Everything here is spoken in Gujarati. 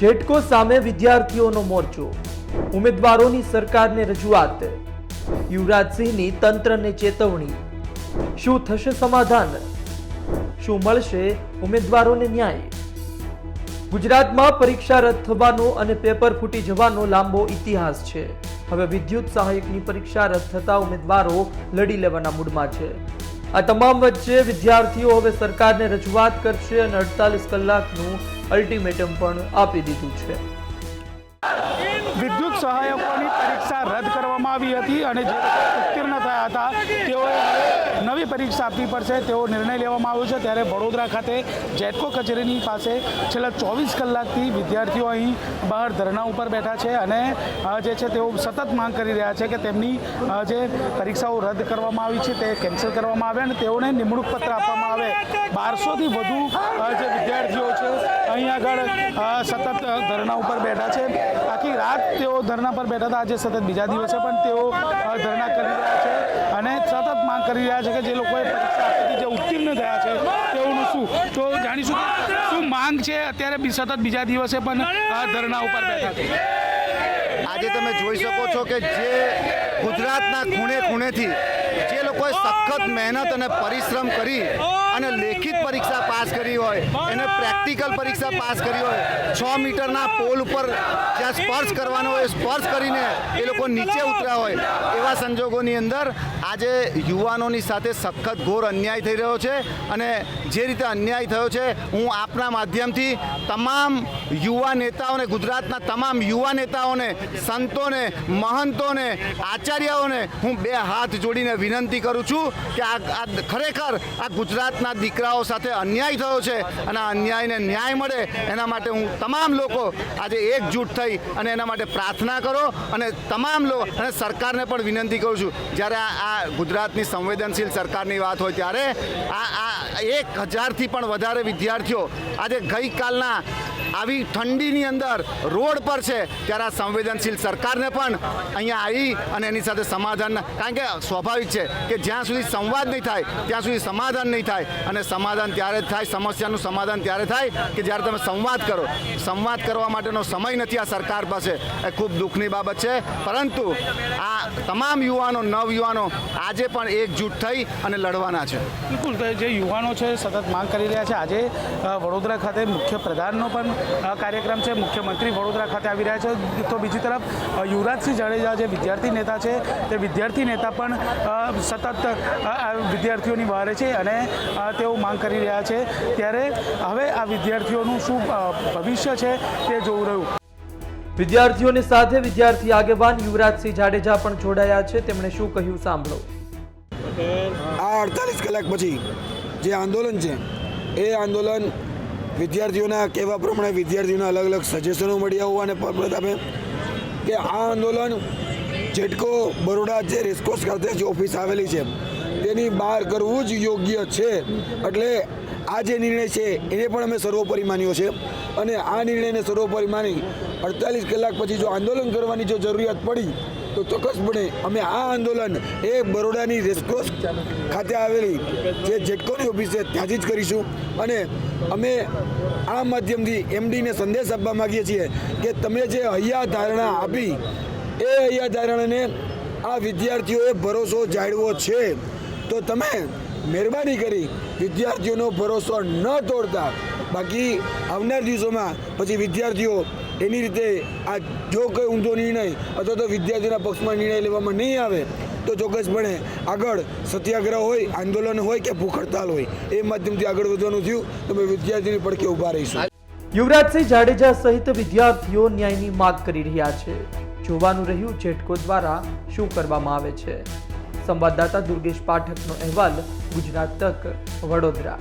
જેટકો સામે વિદ્યાર્થીઓનો મોરચો, ઉમેદવારોની સરકારને રજૂઆત, યુવરાજસિંહની તંત્રને ચેતવણી. શું થશે સમાધાન? શું મળશે ઉમેદવારોને ન્યાય? ગુજરાતમાં પરીક્ષા રદ થવાનો અને પેપર ફૂટી જવાનો લાંબો ઇતિહાસ છે. હવે વિદ્યુત સહાયકની પરીક્ષા રદ થતા ઉમેદવારો લડી લેવાના મૂડમાં છે. આ તમામ વચ્ચે વિદ્યાર્થીઓ હવે સરકારને રજૂઆત કરશે અને અડતાલીસ કલાકનું અલ્ટિમેટમ પણ આપી દીધું છે. વિદ્યુત સહાયકોની પરીક્ષા રદ કરવામાં આવી હતી અને જે ઉત્તીર્ણ થયા હતા તેઓએ નવી પરીક્ષા આપવી પડશે, તેવો નિર્ણય લેવામાં આવ્યો છે. ત્યારે વડોદરા ખાતે જેટકો કચેરીની પાસે છેલ્લા ચોવીસ કલાકથી વિદ્યાર્થીઓ અહીં બહાર ધરણા ઉપર બેઠા છે અને જે છે તેઓ સતત માંગ કરી રહ્યા છે કે તેમની જે પરીક્ષાઓ રદ કરવામાં આવી છે તે કેન્સલ કરવામાં આવે અને તેઓને નિમણૂક પત્ર આપવામાં આવે. બારસોથી વધુ જે વિદ્યાર્થીઓ છે અહીં આગળ સતત ધરણા ઉપર બેઠા છે. આખી રાત તેઓ ધરણા પર બેઠા હતા. આજે સતત બીજા દિવસે પણ તેઓ ધરણા કરી રહ્યા છે અને સતત માંગ કરી રહ્યા છે કે જે લોકોએ પરીક્ષા જે ઉત્તીર્ણ થયા છે, તેઓનું શું? તો જાણીશું શું માંગ છે? અત્યારે સતત બીજા દિવસે પણ ધરણા ઉપર બેઠા છે. આજે તમે જોઈ શકો છો કે જે ગુજરાતના ખૂણે ખૂણેથી જે લોકોએ સખત મહેનત અને પરિશ્રમ કરી અને લેખિત પરીક્ષા પાસ કરી હોય, એને પ્રેક્ટિકલ પરીક્ષા પાસ કરી હોય, છ મીટરના પોલ ઉપર જ્યાં સ્પર્શ કરવાનો હોય, સ્પર્શ કરીને એ લોકો નીચે ઉતર્યા હોય. એવા સંજોગોની અંદર આજે યુવાનોની સાથે સખત ઘોર અન્યાય થઈ રહ્યો છે અને જે રીતે અન્યાય થયો છે, હું આપના માધ્યમથી તમામ યુવા નેતાઓને, ગુજરાતના તમામ યુવા નેતાઓને, સંતોને, મહંતોને આચાર્યોને હું બે હાથ જોડીને વિનંતી કરું છું કે આ ખરેખર આ ગુજરાતના દીકરાઓ સાથે અન્યાય થયો છે અને અન્યાયને ન્યાય મળે એના માટે હું તમામ લોકો આજે એકજૂટ થઈ અને એના માટે પ્રાર્થના કરો અને તમામ લોકો અને સરકારને પણ વિનંતી કરું છું. જ્યારે આ ગુજરાતની સંવેદનશીલ સરકારની વાત હોય ત્યારે આ આ એક હજારથી પણ વધારે વિદ્યાર્થીઓ આજે ગઈકાલના આવી ઠંડીની અંદર રોડ પર છે. ત્યારે આ સંવેદનશીલ સરકારને પણ અહીંયા આવી અને એની સાથે સમાધાન, કારણ કે સ્વાભાવિક છે કે જ્યાં સુધી સંવાદ નહીં થાય, ત્યાં સુધી સમાધાન નહીં થાય. અને સમાધાન ત્યારે જ થાય, સમસ્યાનું સમાધાન ત્યારે થાય કે જ્યારે તમે સંવાદ કરો. સંવાદ કરવા માટેનો સમય નથી આ સરકાર પાસે. એ ખૂબ દુઃખની બાબત છે. પરંતુ આ તમામ યુવાનો, નવયુવાનો આજે પણ એકજૂટ થઈ અને લડવાના છે. બિલકુલ જે યુવાનો છે સતત માંગ કરી રહ્યા છે. આજે વડોદરા ખાતે મુખ્ય પ્રધાનનો પણ કાર્યક્રમ છે. મુખ્યમંત્રી વડોદરા ખાતે આવી રહ્યા છે. તો બીજી તરફ યુવરાજસિંહ જાડેજા જે વિદ્યાર્થી નેતા છે તે વિદ્યાર્થી નેતા પણ સતત વિદ્યાર્થીઓની વારે છે અને તેઓ માંગ કરી રહ્યા છે. ત્યારે હવે આ વિદ્યાર્થીઓનું શું ભવિષ્ય છે તે જોવું રહ્યું. વિદ્યાર્થીઓની સાથે વિદ્યાર્થી આગેવાન યુવરાજસિંહ જાડેજા પણ જોડાયા છે. તેમણે શું કહ્યું સાંભળો. આ અડતાલીસ કલાક પછી જે આંદોલન છે, એ આંદોલન વિદ્યાર્થીઓના કહેવા પ્રમાણે વિદ્યાર્થીઓના અલગ અલગ સજેશનો મળ્યા હોવાને પ્રતાપે કે આ આંદોલન જેટકો બરોડા જે રેસકોર્સ ખાતે જે ઓફિસ આવેલી છે, તેની બહાર કરવું જ યોગ્ય છે. એટલે આ જે નિર્ણય છે, એને પણ અમે સર્વોપરી માન્યો છે. અને આ નિર્ણયને સર્વોપરી માની અડતાલીસ કલાક પછી જો આંદોલન કરવાની જો જરૂરિયાત પડી તો ચોક્કસપણે અમે આ આંદોલન એ બરોડાની રેસક્રોસ ખાતે આવેલી જે જેટકોની ઓફિસ છે ત્યાંથી જ કરીશું. અને અમે આ માધ્યમથી એમડીને સંદેશ આપવા માગીએ છીએ કે તમે જે હૈયા ધારણા આપી, એ હૈયા ધારણાને આ વિદ્યાર્થીઓએ ભરોસો જાળવો છે, તો તમે મહેરબાની કરી વિદ્યાર્થીઓનો ભરોસો ન તોડતા. બાકી આવનાર દિવસોમાં પછી વિદ્યાર્થીઓ એની રીતે આ જો કોઈ ઊંધો નિર્ણય અથવા તો વિદ્યાર્થીના પક્ષમાં નિર્ણય લેવામાં નહીં આવે, તો ચોક્કસપણે આગળ સત્યાગ્રહ હોય, આંદોલન હોય કે ભૂખ હડતાલ હોય, એ માધ્યમથી આગળ વધવાનું થયું. તો અમે વિદ્યાર્થીની પડખે ઊભા રહીશું. યુવરાજસિંહ જાડેજા સહિત વિદ્યાર્થીઓ ન્યાયની માંગ કરી રહ્યા છે. જોવાનું રહ્યું જેટકો દ્વારા શું કરવામાં આવે છે. સંવાદદાતા દુર્ગેશ પાઠકનો અહેવાલ ગુજરાત તક વડોદરા.